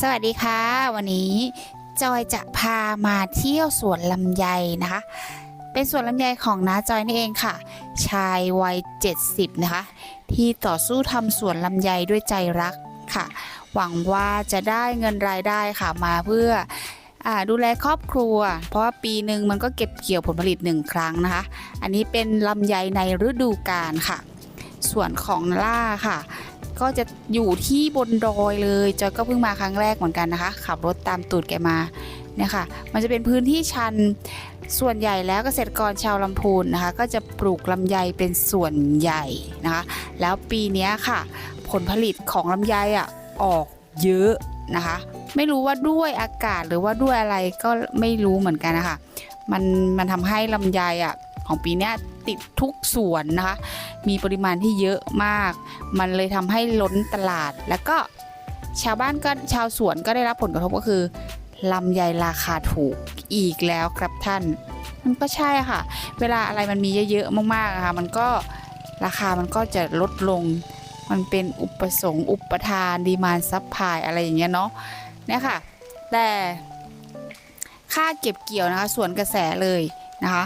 สวัสดีค่ะ วันนี้จอยจะพามาเที่ยวสวนลำไยนะคะ เป็นสวนลำไยของน้าจอยนี่เองค่ะ ชายวัย 70 นะคะ ที่ต่อสู้ทำสวนลำไยด้วยใจรักค่ะ หวังว่าจะได้เงินรายได้ค่ะมาเพื่ออดูแลครอบครัว เพราะว่าปีหนึ่งมันก็เก็บเกี่ยวผลผลิตหนึ่งครั้งนะคะ อันนี้เป็นลำไยในฤดูกาลค่ะ ส่วนของล่าค่ะ ก็จะอยู่ที่บนดอยเลยจอยก็เพิ่งมาครั้งแรกเหมือนกันนะคะ ขับรถตามตูดแกมาเนี่ยค่ะ มันจะเป็นพื้นที่ชันส่วนใหญ่แล้วเกษตรกรชาวลำพูนนะคะ ก็จะปลูกลำไยเป็นส่วนใหญ่นะคะ แล้วปีนี้ค่ะ ผลผลิตของลำไยอะออกเยอะนะคะ ไม่รู้ว่าด้วยอากาศหรือว่าด้วยอะไรก็ไม่รู้เหมือนกันนะคะมันมันทำให้ลำไยอะของปีนี้ ติดทุกสวนนะคะ มีปริมาณที่เยอะมาก มันเลยทำให้ล้นตลาด แล้วก็ชาวบ้านก็ชาวสวนก็ได้รับผลกระทบก็คือลำไยราคาถูกอีกแล้วครับท่าน มันก็ใช่ค่ะ เวลาอะไรมันมีเยอะๆมากๆอะค่ะมันก็ราคามันก็จะลดลง มันเป็นอุปสงค์อุปทานดีมานซับพายอะไรอย่างเงี้ยเนาะเนี่ยค่ะ แต่ค่าเก็บเกี่ยวนะคะ ส่วนกระแสเลยนะคะ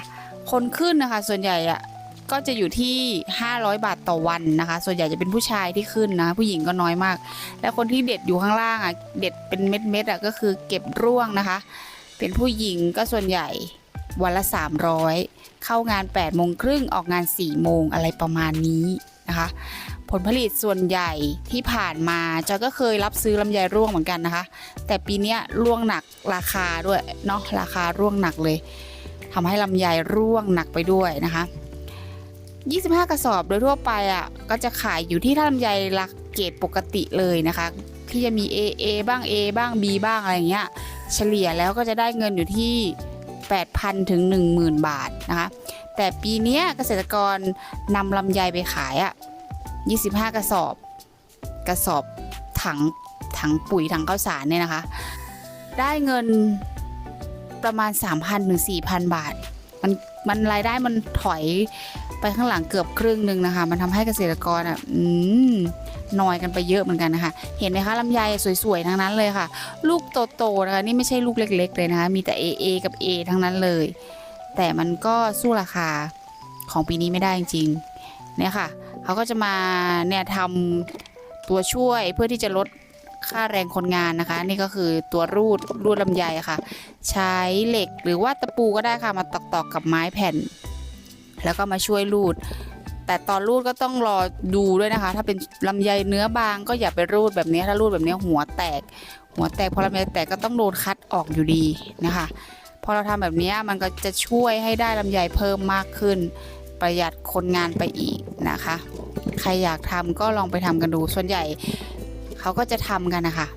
คนขึ้นนะคะ ส่วนใหญ่อะก็จะอยู่ที่ 500 บาทต่อวันนะคะ ส่วนใหญ่จะเป็นผู้ชายที่ขึ้นนะ ผู้หญิงก็น้อยมาก แล้วคนที่เด็ดอยู่ข้างล่างอะเด็ดเป็นเม็ดๆอะก็คือเก็บร่วงนะคะ เป็นผู้หญิงก็ส่วนใหญ่วันละ 300 เข้างาน8โมงครึ่งออกงาน4โมงอะไรประมาณนี้นะคะ ผลผลิตส่วนใหญ่ที่ผ่านมาจอยก็เคยรับซื้อลำไยร่วงเหมือนกันนะคะ แต่ปีนี้ร่วงหนักราคาด้วยเนาะราคาร่วงหนักเลย ทำให้ลำไยร่วงหนักไปด้วยนะคะ 25 กระสอบโดยทั่วไปอะก็จะขายอยู่ที่ถ้าลำไยลักเกรดปกติเลยนะคะ ที่จะมี AA บ้าง A บ้าง B บ้างอะไรเงี้ยเฉลี่ยแล้วก็จะได้เงินอยู่ที่ 8,000 ถึง 10,000 บาทนะคะ แต่ปีนี้เกษตรกรนำลำไยไปขายอะ25 กระสอบ กระสอบถังถังปุ๋ยถังข้าวสารเนี่ยนะคะ ได้เงิน ประมาณ 3,000ถึง4,000 บาท มันมันรายได้มันถอยไปข้างหลังเกือบครึ่งหนึ่งนะคะ มันทำให้เกษตรกรอะอืมนอยกันไปเยอะเหมือนกันนะคะ เห็นไหมคะลำไยสวยๆทั้งนั้นเลยค่ะ ลูกโตๆนะคะนี่ไม่ใช่ลูกเล็ก ๆ เลยนะคะ มีแต่ AA กับ A ทั้งนั้นเลย แต่มันก็สู้ราคาของปีนี้ไม่ได้จริงๆเนี่ยค่ะ เขาก็จะมาเนี่ยทำตัวช่วยเพื่อที่จะลด ค่าแรงคนงานนะคะ นี่ก็คือตัวรูดรูดลำไยค่ะ ใช้เหล็กหรือว่าตะปูก็ได้ค่ะมาตอกๆกับไม้แผ่น แล้วก็มาช่วยรูด แต่ตอนรูดก็ต้องรอดูด้วยนะคะ ถ้าเป็นลำไยเนื้อบางก็อย่าไปรูดแบบนี้ถ้ารูดแบบนี้หัวแตก หัวแตกพอลำไยแตกก็ต้องโดนคัดออกอยู่ดีนะคะพอเราทำแบบนี้มันก็จะช่วยให้ได้ลำไยเพิ่มมากขึ้น ประหยัดคนงานไปอีกนะคะ ใครอยากทำก็ลองไปทำกันดูส่วนใหญ่ เขาก็จะทำกันนะคะ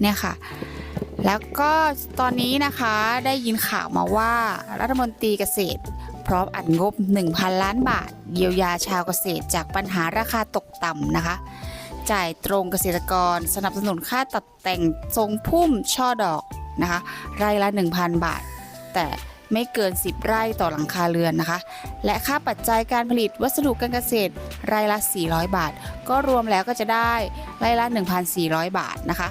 เนี่ยค่ะ แล้วก็ตอนนี้นะคะได้ยินข่าวมาว่ารัฐมนตรีเกษตร พร้อมอัดงบ 1,000 ล้านบาท เยียวยาชาวเกษตรจากปัญหาราคาตกต่ำนะคะ จ่ายตรงเกษตรกรสนับสนุนค่าตัดแต่งทรงพุ่มช่อดอกนะคะไร่ละ 1,000 บาท แต่ ไม่เกิน 10 ไร่ต่อหลังคาเรือนนะคะ และค่าปัจจัยการผลิตวัสดุการเกษตรไร่ละ 400 บาท ก็รวมแล้วก็จะได้ไร่ละ 1,400 บาทนะคะ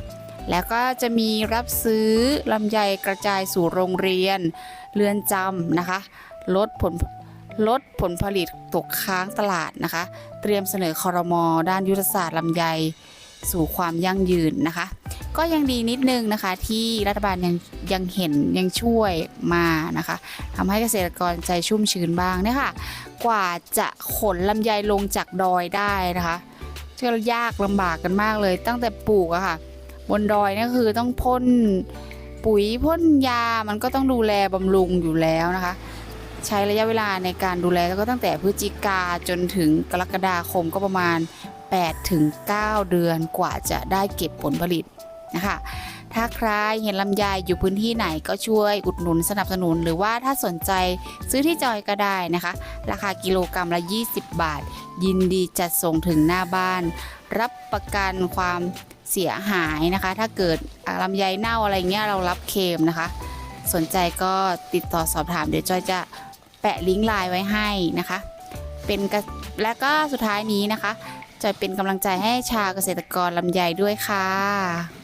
แล้วก็จะมีรับซื้อลำไยกระจายสู่โรงเรียน เรือนจำนะคะ ลดผลลดผลผลิตตกค้างตลาดนะคะ เตรียมเสนอคอรมอด้านยุทธศาสตร์ลำไยสู่ความยั่งยืนนะคะ ก็ยังดีนิดนึงนะคะที่รัฐบาลยังยังเห็นยังช่วยมานะคะทำให้เกษตรกรใจชุ่มชื้นบ้างเนี่ยค่ะ กว่าจะขนลำไยลงจากดอยได้นะคะก็ยากลำบากกันมากเลย ตั้งแต่ปลูกอะค่ะ บนดอยนี่คือต้องพ่นปุ๋ยพ่นยามันก็ต้องดูแลบำรุงอยู่แล้วนะคะ ใช้ระยะเวลาในการดูแลก็ตั้งแต่พฤศจิกาจนถึงกรกฎาคมก็ประมาณ8ถึง9เดือนกว่าจะได้เก็บผลผลิต นะคะ ถ้าใครเห็นลำไยอยู่พื้นที่ไหนก็ช่วยอุดหนุนสนับสนุน หรือว่าถ้าสนใจซื้อที่จอยก็ได้นะคะ ราคากิโลกรรัมละ 20 บาท ยินดีจัดส่งถึงหน้าบ้าน รับประกันความเสียหายนะคะ ถ้าเกิดลำไยเน่าอะไรเงี้ยเรารับเคมนะคะ สนใจก็ติดต่อสอบถามเดี๋ยวจอยจะแปะลิงก์ไลน์ไว้ให้นะคะ เป็นและก็สุดท้ายนี้นะคะจอยเป็นกำลังใจให้ชาวเกษตรกรลำไยด้วยค่ะ